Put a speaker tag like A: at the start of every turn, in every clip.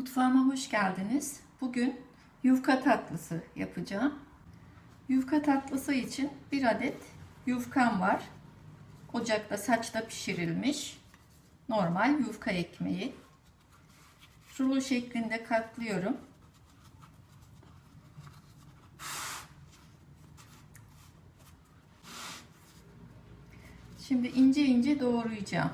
A: Mutfağıma hoş geldiniz. Bugün yufka tatlısı yapacağım. Yufka tatlısı için bir adet yufkam var. Ocakta saçta pişirilmiş normal yufka ekmeği. Rulo şeklinde katlıyorum. Şimdi ince ince doğrayacağım.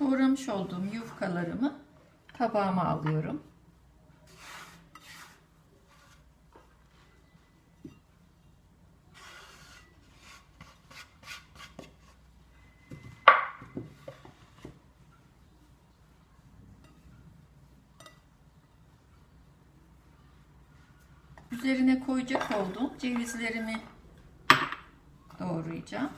A: Doğramış olduğum yufkalarımı tabağıma alıyorum. Üzerine koyacak olduğum cevizlerimi doğrayacağım.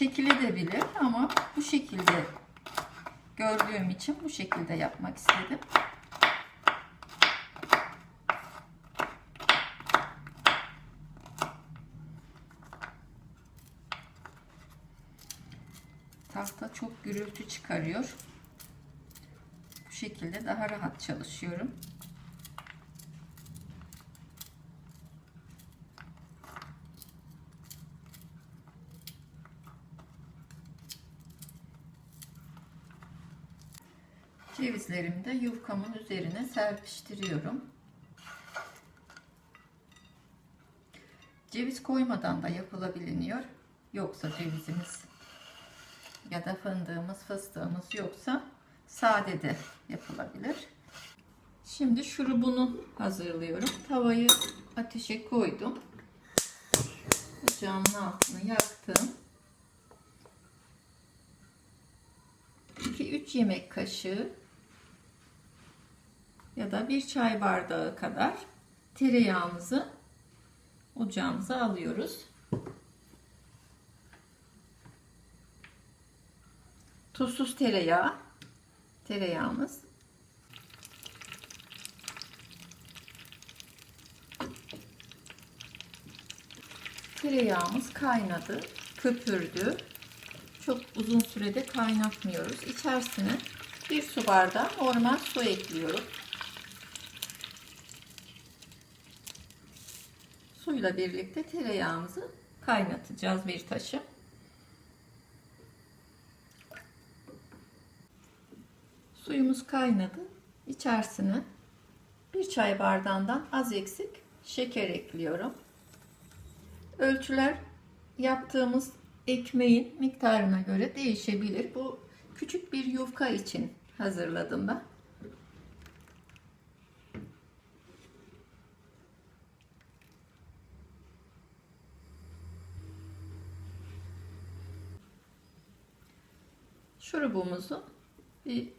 A: Çekilebilir ama bu şekilde gördüğüm için bu şekilde yapmak istedim. Tahta çok gürültü çıkarıyor. Bu şekilde daha rahat çalışıyorum. Cevizlerimi de yufkamın üzerine serpiştiriyorum. Ceviz koymadan da yapılabiliyor. Yoksa cevizimiz ya da fındığımız, fıstığımız yoksa sade de yapılabilir. Şimdi şurubunu hazırlıyorum. Tavayı ateşe koydum. Ocağımın altını yaktım. 2-3 yemek kaşığı ya da bir çay bardağı kadar tereyağımızı ocağımıza alıyoruz. Tuzsuz tereyağı tereyağımız. Tereyağımız kaynadı, köpürdü. Çok uzun sürede kaynatmıyoruz. İçerisine bir su bardağı normal su ekliyorum. Suyla birlikte tereyağımızı kaynatacağız bir taşı. Suyumuz kaynadı. İçerisine bir çay bardağından az eksik şeker ekliyorum. Ölçüler yaptığımız ekmeğin miktarına göre değişebilir. Bu küçük bir yufka için hazırladım ben. Şurubumuzu bir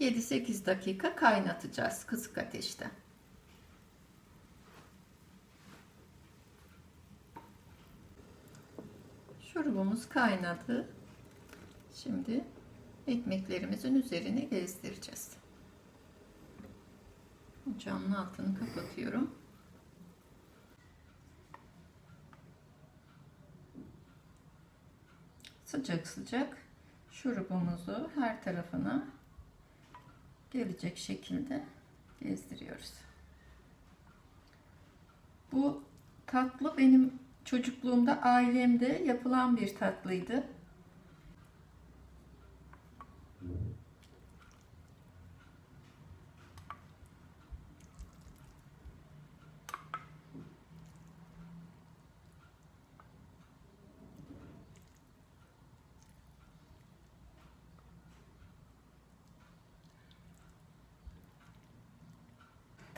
A: 7-8 dakika kaynatacağız kısık ateşte. Şurubumuz kaynadı. Şimdi ekmeklerimizin üzerine gezdireceğiz. Ocağımın altını kapatıyorum. Sıcak sıcak şurubumuzu her tarafına gelecek şekilde gezdiriyoruz. Bu tatlı benim çocukluğumda ailemde yapılan bir tatlıydı.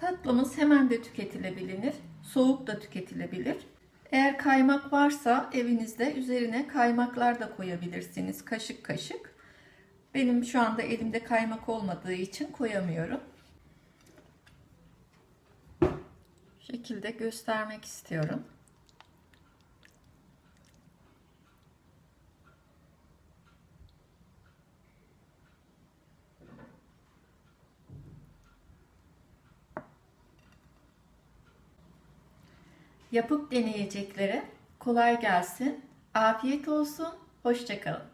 A: Tatlımız hemen de tüketilebilir, soğuk da tüketilebilir. Eğer kaymak varsa evinizde üzerine kaymaklar da koyabilirsiniz kaşık kaşık. Benim şu anda elimde kaymak olmadığı için koyamıyorum. şekilde göstermek istiyorum. Yapıp deneyeceklere kolay gelsin, afiyet olsun, hoşçakalın.